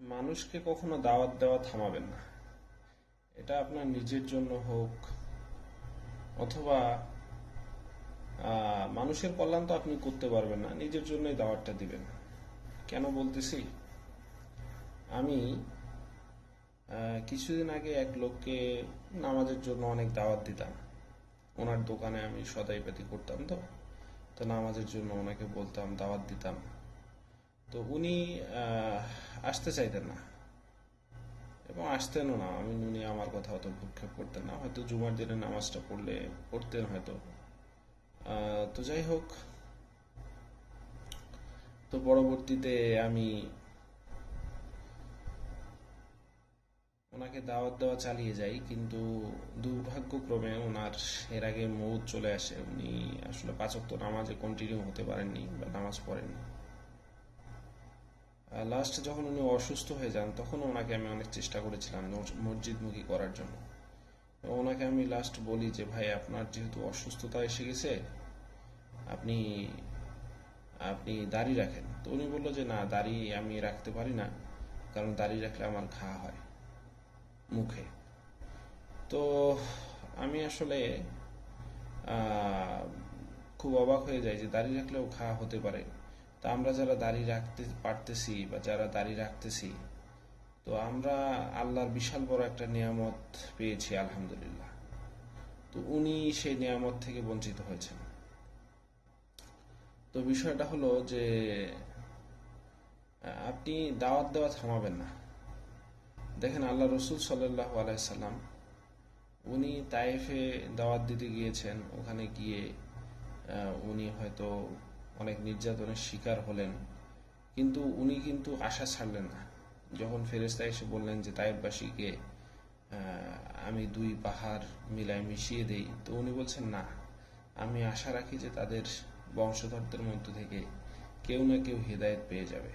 মানুষকে কখনো দাওয়াত দেওয়া থামাবেন না। এটা আপনার নিজের জন্য হোক অথবা মানুষের কল্যাণ তো আপনি করতে পারবেন না, নিজের জন্যই দাওয়াতটা দিবেন। কেন বলতেছি? আমি কিছুদিন আগে এক লোককে নামাজের জন্য অনেক দাওয়াত দিতাম। ওনার দোকানে আমি সদাই পাতি করতাম তো তো নামাজের জন্য ওনাকে বলতাম, দাওয়াত দিতাম। তো উনি আসতে চাইতেন না। এবং আসতেনও না। আমি, উনি আমার কথা অত ভূক্ষেপ করতেন না। হয়তো জুমার দিনে নামাজটা পড়লে, পড়তেন হয়তো। তো যাই হোক। তো পরবর্তীতে আমি ওনাকে দাওয়াত দেওয়া চালিয়ে যাই, কিন্তু দুর্ভাগ্যক্রমে ওনার এর আগে মৌত চলে আসে। উনি আসলে পাঁচক্ত নামাজে কন্টিনিউ হতে পারেননি বা নামাজ পড়েননি। লাস্ট যখন উনি অসুস্থ হয়ে যান, তখন ওনাকে আমি অনেক চেষ্টা করেছিলাম মস- মসজিদমুখী করার জন্য। ওনাকে আমি লাস্ট বলি যে, ভাই, আপনার যেহেতু অসুস্থতা এসে গেছে, আপনি আপনি দাড়ি রাখেন। তো উনি বলল যে, না, দাড়ি আমি রাখতে পারি না, কারণ দাড়ি রাখলে আমার ঘা হয় মুখে। তো আমি আসলে খুব অবাক হয়ে যাই যে, দাড়ি রাখলেও ঘা হতে পারে। তা আমরা যারা দাড়ি রাখতে পারতেছি বা যারা দাড়ি রাখতেছি, তো আমরা আল্লাহর বিশাল বড় একটা নিয়ামত পেয়েছি, আলহামদুলিল্লাহ। তো উনি সেই নিয়ামত থেকে বঞ্চিত হয়েছেন। তো বিষয়টা হলো যে, আপনি দাওয়াত দেওয়া থামাবেন না। দেখেন আল্লাহ রসুল সাল্লাহ আলাইসাল্লাম উনি তাইফে দাওয়াত দিতে গিয়েছেন। ওখানে গিয়ে উনি হয়তো অনেক নির্যাতনের শিকার হলেন। কিন্তু উনি কিন্তু আশা ছাড়লেন না। যখন ফেরেস্তা এসে বললেন যে তাইফবাসীকে আহ, আমি দুই পাহাড় মিলায় মিশিয়ে দেই তো উনি বলছেন না আমি আশা রাখি যে তাদের বংশধরদের মধ্য থেকে কেউ না কেউ হেদায়েত পেয়ে যাবে।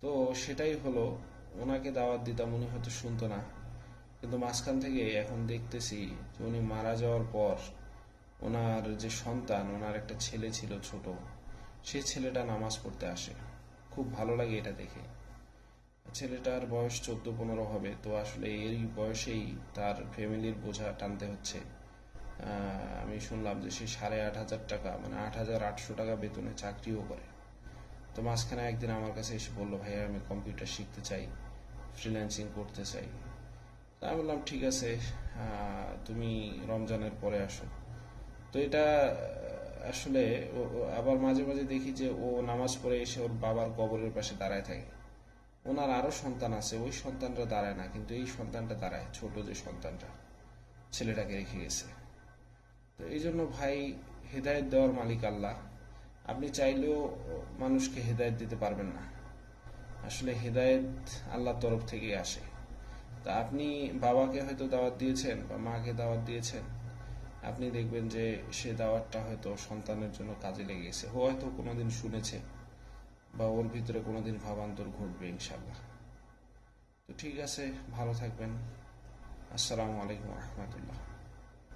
তো সেটাই হলো। ওনাকে দাওয়াত দিতাম উনি হয়তো শুনতো না। কিন্তু মাঝখান থেকে এখন দেখতেছি যে উনি মারা যাওয়ার পর ওনার যে সন্তান, ওনার একটা ছেলে ছিল ছোট, সে ছেলেটা নামাজ পড়তে আসে। খুব ভালো লাগে এটা দেখে। ছেলেটার বয়স চোদ্দ পনেরো হবে, তো আসলে এই বয়সেই তার ফ্যামিলির বোঝা টানতে হচ্ছে। আমি শুনলাম যে সে সাড়ে আট হাজার টাকা মানে আট হাজার আটশো টাকা বেতনে চাকরিও করে। তো মাঝখানে একদিন আমার কাছে এসে বলল, ভাইয়া, আমি কম্পিউটার শিখতে চাই, ফ্রিল্যান্সিং করতে চাই। তা বললাম, ঠিক আছে তুমি রমজানের পরে আসো। তো এটা আসলে আবার মাঝে মাঝে দেখি যে ও নামাজ পড়ে এসে ওর বাবার কবরের পাশে দাঁড়ায় থাকে। ওনার আরও সন্তান আছে, ওই সন্তানটা দাঁড়ায় না, কিন্তু এই সন্তানটা দাঁড়ায়, ছোট যে সন্তানটা, ছেলেটাকে রেখে গেছে। তো এই জন্য ভাই, হেদায়েত দেওয়ার মালিক আল্লাহ। আপনি চাইলেও মানুষকে হেদায়েত দিতে পারবেন না। আসলে হেদায়েত আল্লাহর তরফ থেকেই আসে। তা আপনি বাবাকে হয়তো দাওয়াত দিয়েছেন বা মাকে দাওয়াত দিয়েছেন আপনি দেখবেন যে সে দাওয়াতটা হয়তো সন্তানের জন্য কাজে লেগেছে। গেছে ও হয়তো কোনোদিন শুনেছে বা ওর ভিতরে কোনোদিন ভাবান্তর ঘটবে ইনশাল্লাহ তো ঠিক আছে, ভালো থাকবেন। আসসালামু আলাইকুম রহমতুল্লাহ।